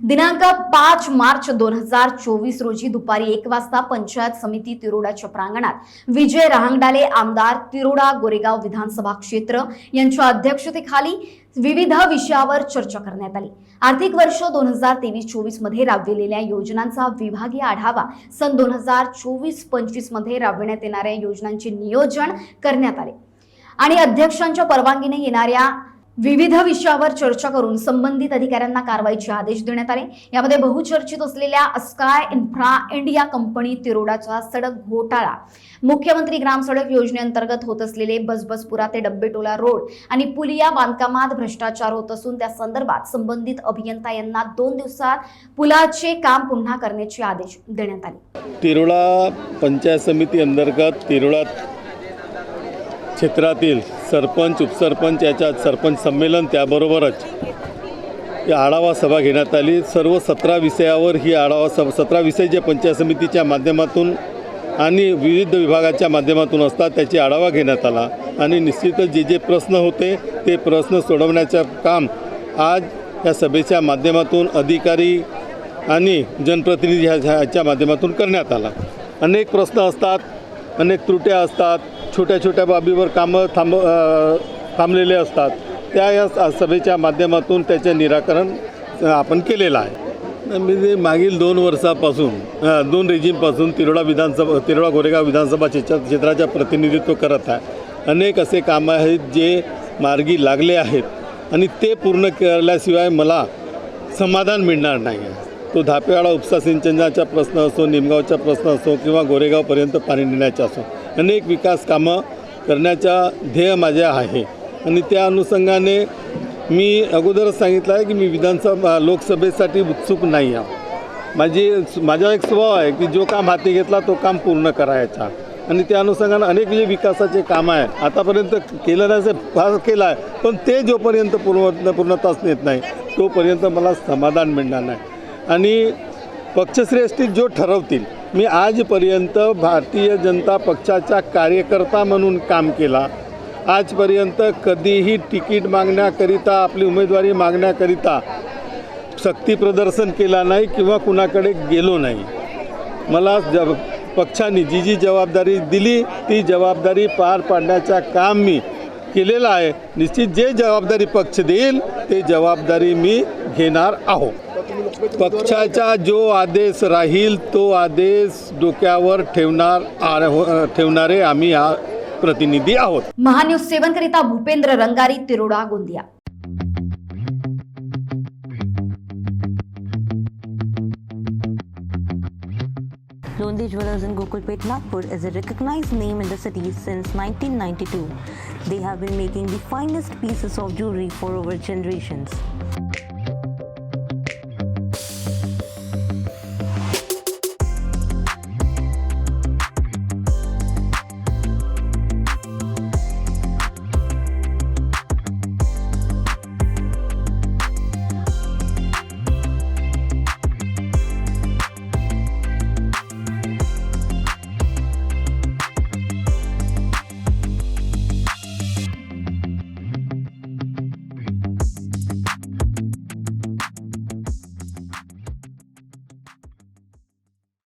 दिनांक पाच मार्च दोन हजार चोवीस रोजी दुपारी एक वाजता पंचायत समिती तिरोडाच्या प्रांगणात विजय रहांगडाले आमदार तिरोडा गोरेगाव विधानसभा क्षेत्र यांच्या अध्यक्षतेखाली विविध विषयावर चर्चा करण्यात आली. आर्थिक वर्ष दोन हजार तेवीस चोवीसमध्ये राबविलेल्या योजनांचा विभागीय आढावा सन दोन हजार चोवीस पंचवीसमध्ये राबविण्यात येणाऱ्या योजनांचे नियोजन करण्यात आले. आणि अध्यक्षांच्या परवानगीने येणाऱ्या विविध विषयावर चर्चा करून संबंधित अधिकाऱ्यांना कारवाईचे आदेश देण्यात आले. यामध्ये बहुचर्चित असलेल्या अस्काय इन्फ्रा इंडिया कंपनी तिरोडाचा सडक घोटाळा मुख्यमंत्री ग्राम सडक योजनेअंतर्गत होत असलेले बसबसपुरा ते डब्बेटोला रोड आणि पुलिया बांधकामात भ्रष्टाचार होत असून त्या संदर्भात संबंधित अभियंता यांना दोन दिवसात पुलाचे काम पुन्हा करण्याचे आदेश देण्यात आले. तिरोडा पंचायत समिती अंतर्गत तिरोडा क्षेत्रातील सरपंच उपसरपंच याच्यात सरपंच संमेलन त्याबरोबरच ही आढावा सभा घेण्यात आली. सर्व सतरा विषयावर ही आढावा सभा सतरा विषय जे पंचायत समितीच्या माध्यमातून आणि विविध विभागाच्या माध्यमातून असतात त्याची आढावा घेण्यात आला. आणि निश्चितच जे जे प्रश्न होते ते प्रश्न सोडवण्याचं काम आज या सभेच्या माध्यमातून अधिकारी आणि जनप्रतिनिधी ह्या ह्याच्या माध्यमातून करण्यात आला. अनेक प्रश्न असतात अनेक त्रुट्या असतात छोट्या छोट्या बाबीवर कामं थांब थांबलेले असतात. त्या या सभेच्या माध्यमातून त्याचे निराकरण आपण केलेलं आहे. मी मागील दोन वर्षापासून दोन रेजिमपासून तिरोडा विधानसभा तिरोडा गोरेगाव विधानसभा क्षेत्र क्षेत्राचे प्रतिनिधित्व करत आहे. अनेक असे कामं आहेत जे मार्गी लागले आहेत आणि ते पूर्ण केल्याशिवाय मला समाधान मिळणार नाही. आहे तो धापेवाडा उपसा सिंचनाचा प्रश्न असो निमगावचा प्रश्न असो किंवा गोरेगावपर्यंत पाणी नेण्याचा असो अनेक विकास कामं करण्याचा ध्येय माझ्या आहे. आणि त्या अनुषंगाने मी अगोदरच सांगितलं आहे की मी विधानसभा लोकसभेसाठी उत्सुक नाही आहे. माझी माझा एक स्वभाव आहे की जो काम हाती घेतला तो काम पूर्ण करायचा. आणि त्या अनुषंगानं अनेक जे विकासाचे कामं आहे आतापर्यंत केलं नाही फार केलं आहे पण ते जोपर्यंत पूर्ण पूर्णताच नेत नाही तोपर्यंत मला समाधान मिळणार नाही. आणि पक्षश्रेष्ठी जो ठरवतील मी आजपर्यंत भारतीय जनता पक्षाचा कार्यकर्ता म्हणून काम केला. आजपर्यंत कधीही तिकीट मागण्याकरिता आपली उमेदवारी मागण्याकरिता सक्ती प्रदर्शन केला नाही किंवा कुणाकडे गेलो नाही. मला जब पक्षाने जी जी जबाबदारी दिली ती जबाबदारी पार पाडण्याचा काम मी केलेलं आहे. निश्चित जे जबाबदारी पक्ष देईल ते जबाबदारी मी घेणार आहो पक्षाचा जो आदेश राहील तो आदेश डोक्यावर ठेवणार ठेवणारे आम्ही हा प्रतिनिधी आहोत महान्यूज सेवन करिता Bhupendra Rangari Tiroda Gondia Londi Jewelers in Gokulpet, Nagpur is a recognized name in the city since 1992. They have been making the finest pieces of jewelry for over generations.